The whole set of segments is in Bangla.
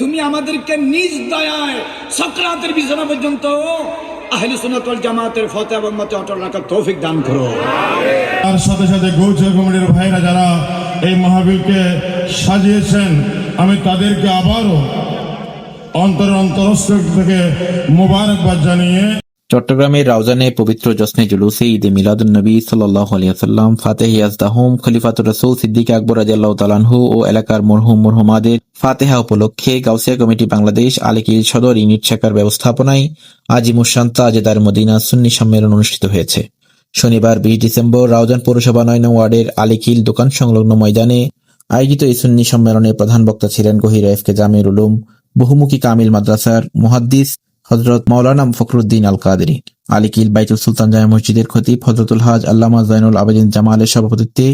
তুমি আমাদেরকে নিজ দয়ায় সক্রাতের বিছানা পর্যন্ত দান করো। তার সাথে সাথে ভাইরা যারা এই সাজিয়েছেন, আমি তাদেরকে আবারও অন্তর অন্তরস্থ থেকে মোবারকবাদ জানিয়ে চট্টগ্রামের রাউজানে পবিত্র জশ্নে জুলুসে ঈদে মিলাদুন্নবী সাল্লাহ আলিয়াল্লাম ফাতেহ ইয়াজদাহুম, খলিফাতুর রসুল সিদ্দিক আকবর রাজিয়াল্লাহ তালানহু ও এলাকার মরহুম মরহুমাদের ফাতেহা উপলক্ষে গাউসিয়া কমিটি বাংলাদেশ আলিকিল সদর ইউনিট শাখার ব্যবস্থাপনায় আজিমুসান্তা আজেদার মদিনা সুন্নি সম্মেলন অনুষ্ঠিত হয়েছে। শনিবার বিশ ডিসেম্বর রাউজান পৌরসভা নয় নং ওয়ার্ডের আলিকিল দোকান সংলগ্ন ময়দানে আয়োজিত এই সুন্নি সম্মেলনে প্রধান বক্তা ছিলেন গহির এফ কে জামির উলুম, বহুমুখী কামিল মাদ্রাসার মুহাদ্দিস হজরত মৌলানা ফখরুদ্দিন আল কাদেরি আলিকিল বাইতুল সুলতান জামা মসজিদের খতিব হজরতুল হাজ আল্লামা জাইনুল আবেদিন জামালের সভাপতিত্বে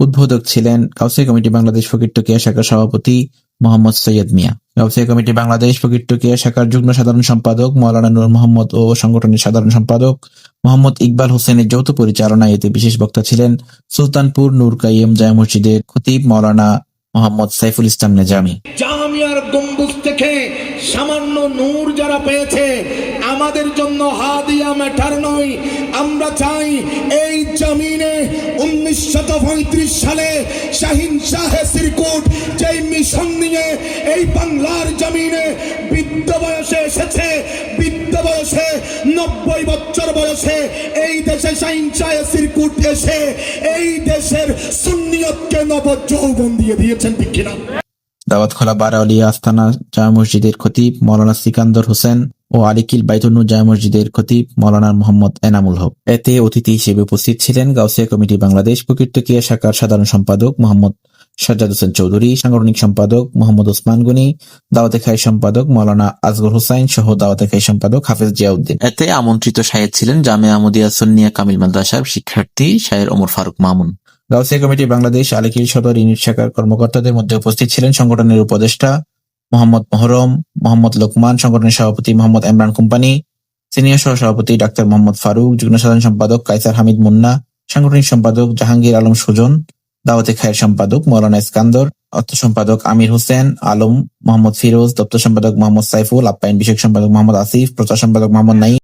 উদ্বোধক ছিলেন কাউসিয়া কমিটি বাংলাদেশ ফকির টকিয়া শাখার সভাপতি মোহাম্মদ সৈয়দ মিয়া। কাউসিয়া কমিটি বাংলাদেশ ফকির টকিয়া শাখার যুগ্ম সাধারণ সম্পাদক মৌলানা নূর মোহাম্মদ ও সংগঠনের সাধারণ সম্পাদক মোহাম্মদ ইকবাল হোসেনের যৌথ পরিচালনায় এতে বিশেষ বক্তা ছিলেন সুলতানপুর নূর কাইম জামা মসজিদের খতিব মাওলানা মোহাম্মদ সাইফুল ইসলাম নেজামি। জামিয়ার গম্বুজ থেকে সামান্য নূর যারা পেয়েছে, আমাদের জন্য হাদিয়া ম্যাটার নয়। আমরা চাই এই জমিনে উনিশশো পঁয়ত্রিশ সালে শাহিন শাহে সিরকুট, যেই মিশন নিয়ে এই বাংলার জমিনে বৃদ্ধ বয়সে এসেছে, বৃদ্ধ বয়সে নব্বই বছর বয়সে এই দেশে শাহিন শাহে সিরকুট এসে এই দেশের সুন্নিয়তকে নব যৌবন দিয়ে দিয়েছেন ঠিক দাওয়াতখোলা বারাউলিয়া আস্তানা জামা মসজিদের খতিব মৌলানা সিকান্দর হোসেন ও আলিকিল বাইতুন্নু জামা মসজিদের খতিব মৌলানা মোহাম্মদ এনামুল হক। এতে অতিথি হিসেবে উপস্থিত ছিলেন গাউসিয়া কমিটি বাংলাদেশ প্রকৃতকিয়া শাখার সাধারণ সম্পাদক মোহাম্মদ সাজ্জাদ হোসেন চৌধুরী, সাংগঠনিক সম্পাদক মোহাম্মদ ওসমান গনি, দাওয়াতে খাই সম্পাদক মৌলানা আজগর হোসাইন সহ দাওয়াতে খাই সম্পাদক হাফেজ জিয়াউদ্দিন। এতে আমন্ত্রিত শাহেদ ছিলেন জামে আহমদিয়া সুন্নিয়া কামিল মাদ্রাসার শিক্ষার্থী শাহের ওমর ফারুক মামুন। গাউসিয়া কমিটি বাংলাদেশ আলিকিল সদর ইউনিট শাখার কর্মকর্তাদের মধ্যে উপস্থিত ছিলেন সংগঠনের উপদেষ্টা মোহাম্মদ মহরম, মোহাম্মদ লোকমান, সংগঠনের সভাপতি মোহাম্মদ ইমরান কোম্পানি, সিনিয়র সহ সভাপতি ডাক্তার মোহাম্মদ ফারুক, যুগ্ম সাধারণ সম্পাদক কাইসার হামিদ মুন্না, সাংগঠনিক সম্পাদক জাহাঙ্গীর আলম সুজন, দাওয়াতে খায়ের সম্পাদক মৌলানা ইস্কান্দর, অর্থ সম্পাদক আমির হোসেন, আলম মোহাম্মদ ফিরোজ, দপ্তর সম্পাদক মোহাম্মদ সাইফুল, আপ্যায়ন বিষয়ক সম্পাদক মোহাম্মদ আসিফ, প্রচার সম্পাদক মোহাম্মদ নাইম